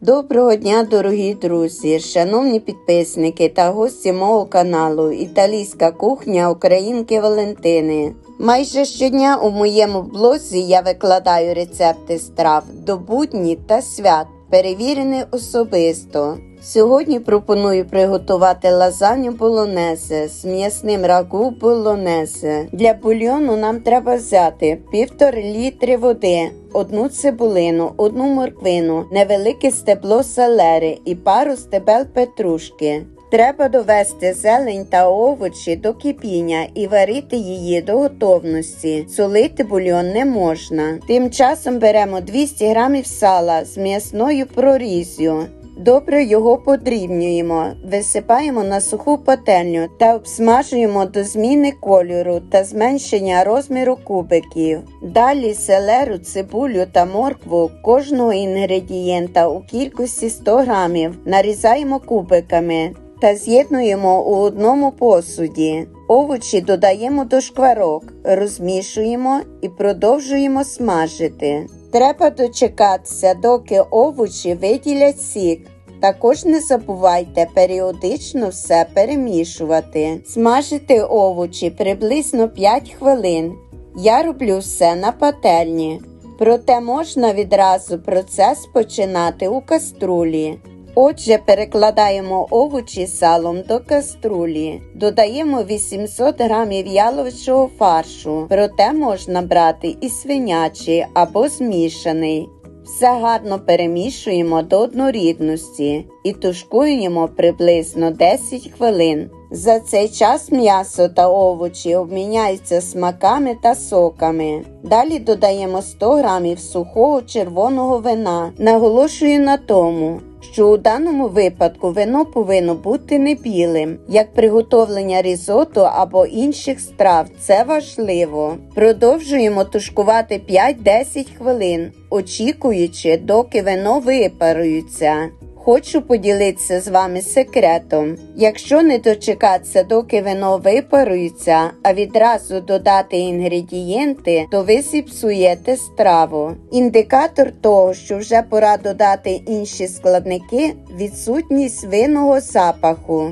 Доброго дня, дорогі друзі, шановні підписники та гості мого каналу Італійська кухня Українки Валентини. Майже щодня у моєму блозі я викладаю рецепти страв до будні та свят, перевірені особисто. Сьогодні пропоную приготувати лазаню болонезе з м'ясним рагу болонезе. Для бульйону нам треба взяти півтори літри води, одну цибулину, одну морквину, невелике стебло селери і пару стебел петрушки. Треба довести зелень та овочі до кипіння і варити її до готовності. Солити бульйон не можна. Тим часом беремо 200 грамів сала з м'ясною прорізю. Добре його подрібнюємо, висипаємо на суху пательню та обсмажуємо до зміни кольору та зменшення розміру кубиків. Далі селеру, цибулю та моркву кожного інгредієнта у кількості 100 грамів нарізаємо кубиками та з'єднуємо у одному посуді. Овочі додаємо до шкварок, розмішуємо і продовжуємо смажити. Треба дочекатися, доки овочі виділять сік. Також не забувайте періодично все перемішувати. Смажити овочі приблизно 5 хвилин. Я роблю все на пательні. Проте можна відразу процес починати у каструлі. Отже, перекладаємо овочі салом до каструлі. Додаємо 800 грамів яловичого фаршу, проте можна брати і свинячий або змішаний. Все гарно перемішуємо до однорідності і тушкуємо приблизно 10 хвилин. За цей час м'ясо та овочі обміняються смаками та соками. Далі додаємо 100 грамів сухого червоного вина. Наголошую на тому, що у даному випадку вино повинно бути не білим, як приготовлення різоту або інших страв. Це важливо. Продовжуємо тушкувати 5-10 хвилин, очікуючи, доки вино випарується. Хочу поділитися з вами секретом. Якщо не дочекатися, доки вино випарується, а відразу додати інгредієнти, то ви зіпсуєте страву. Індикатор того, що вже пора додати інші складники відсутність винного запаху.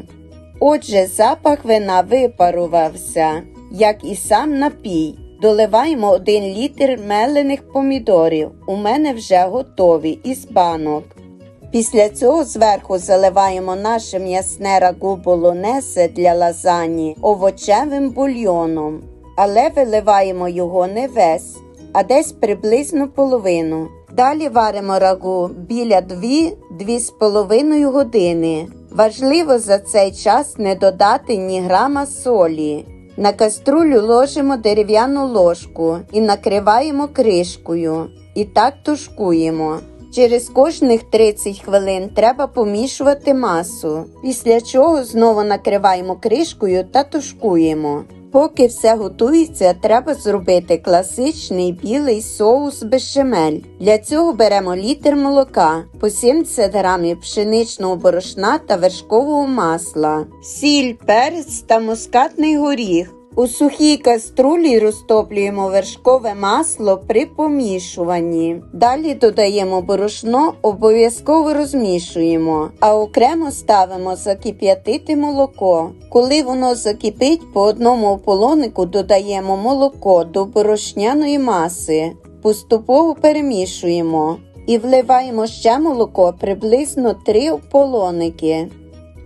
Отже, запах вина випарувався, як і сам напій. Доливаємо 1 літр мелених помідорів. У мене вже готові із банок. Після цього зверху заливаємо наше м'ясне рагу болонезе для лазані овочевим бульйоном, але виливаємо його не весь, а десь приблизно половину. Далі варимо рагу біля 2-2,5 години. Важливо за цей час не додати ні грама солі. На каструлю ложимо дерев'яну ложку і накриваємо кришкою. І так тушкуємо. Через кожних 30 хвилин треба помішувати масу, після чого знову накриваємо кришкою та тушкуємо. Поки все готується, треба зробити класичний білий соус бешемель. Для цього беремо літр молока, по 70 грамів пшеничного борошна та вершкового масла, сіль, перець та мускатний горіх. У сухій каструлі розтоплюємо вершкове масло при помішуванні. Далі додаємо борошно, обов'язково розмішуємо, а окремо ставимо закип'ятити молоко. Коли воно закипить, по одному ополонику додаємо молоко до борошняної маси. Поступово перемішуємо і вливаємо ще молоко приблизно 3 ополоники.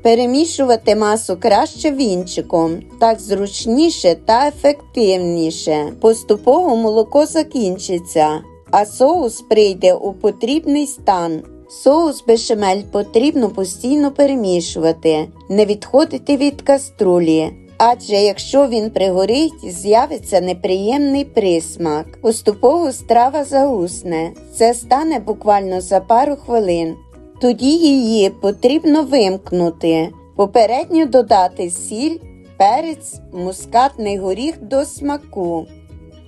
Перемішувати масу краще вінчиком, так зручніше та ефективніше. Поступово молоко закінчиться, а соус прийде у потрібний стан. Соус бешемель потрібно постійно перемішувати, не відходити від каструлі. Адже якщо він пригорить, з'явиться неприємний присмак. Поступово страва загусне. Це стане буквально за пару хвилин. Тоді її потрібно вимкнути, попередньо додати сіль, перець, мускатний горіх до смаку.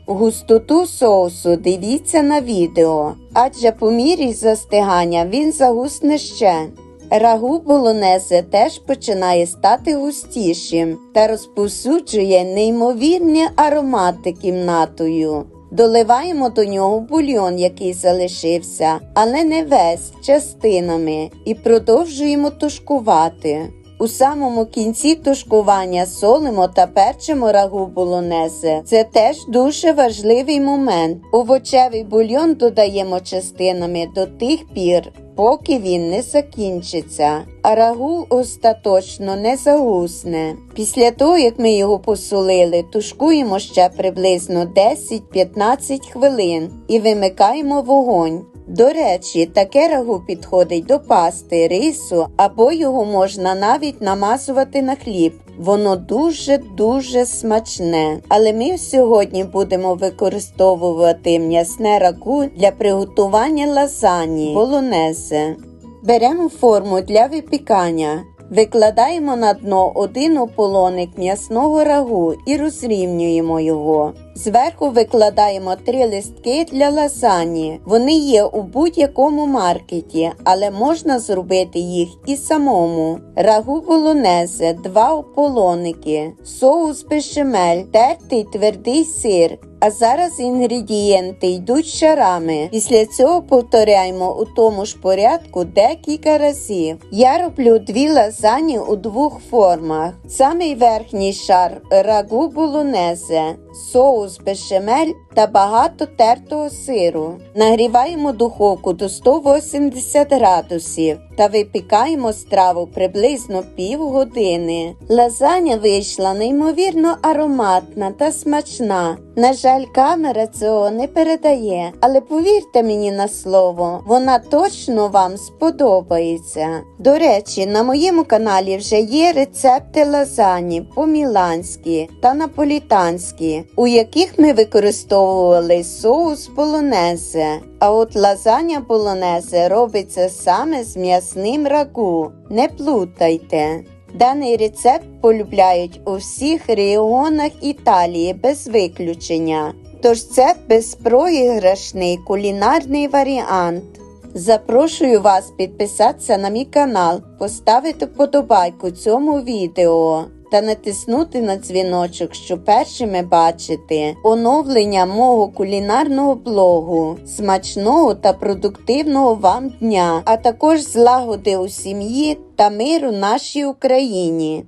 Густоту соусу дивіться на відео, адже по мірі застигання він загусне ще. Рагу болонезе теж починає стати густішим та розповсюджує неймовірні аромати кімнатою. Доливаємо до нього бульйон, який залишився, але не весь частинами, і продовжуємо тушкувати. У самому кінці тушкування солимо та перчимо рагу болонезе. Це теж дуже важливий момент. Овочевий бульйон додаємо частинами до тих пір, поки він не закінчиться, а рагу остаточно не загусне. Після того, як ми його посолили, тушкуємо ще приблизно 10-15 хвилин і вимикаємо вогонь. До речі, таке рагу підходить до пасти, рису або його можна навіть намазувати на хліб. Воно дуже-дуже смачне. Але ми сьогодні будемо використовувати м'ясне рагу для приготування лазані болонезе. Беремо форму для випікання. Викладаємо на дно один ополоник м'ясного рагу і розрівнюємо його. Зверху викладаємо три листки для лазані. Вони є у будь-якому маркеті, але можна зробити їх і самому. Рагу болонезе, два ополоники, соус бешемель, тертий твердий сир. А зараз інгредієнти йдуть шарами. Після цього повторяємо у тому ж порядку декілька разів. Я роблю дві лазані у двох формах. Самий верхній шар рагу болонезе, соус бешемель та багато тертого сиру. Нагріваємо духовку до 180 градусів та випікаємо страву приблизно півгодини. Лазаня вийшла неймовірно ароматна та смачна. На жаль, камера цього не передає, але повірте мені на слово, вона точно вам сподобається. До речі, на моєму каналі вже є рецепти лазані по-міланськи та наполітанські, у яких ми використовували соус полонезе. А от лазаня полонезе робиться саме з м'ясним рагу. Не плутайте. Даний рецепт полюбляють у всіх регіонах Італії без виключення. Тож це безпроіграшний кулінарний варіант. Запрошую вас підписатися на мій канал, поставити вподобайку цьому відео та натиснути на дзвіночок, щоб першими бачити оновлення мого кулінарного блогу. Смачного та продуктивного вам дня, а також злагоди у сім'ї та миру нашій Україні.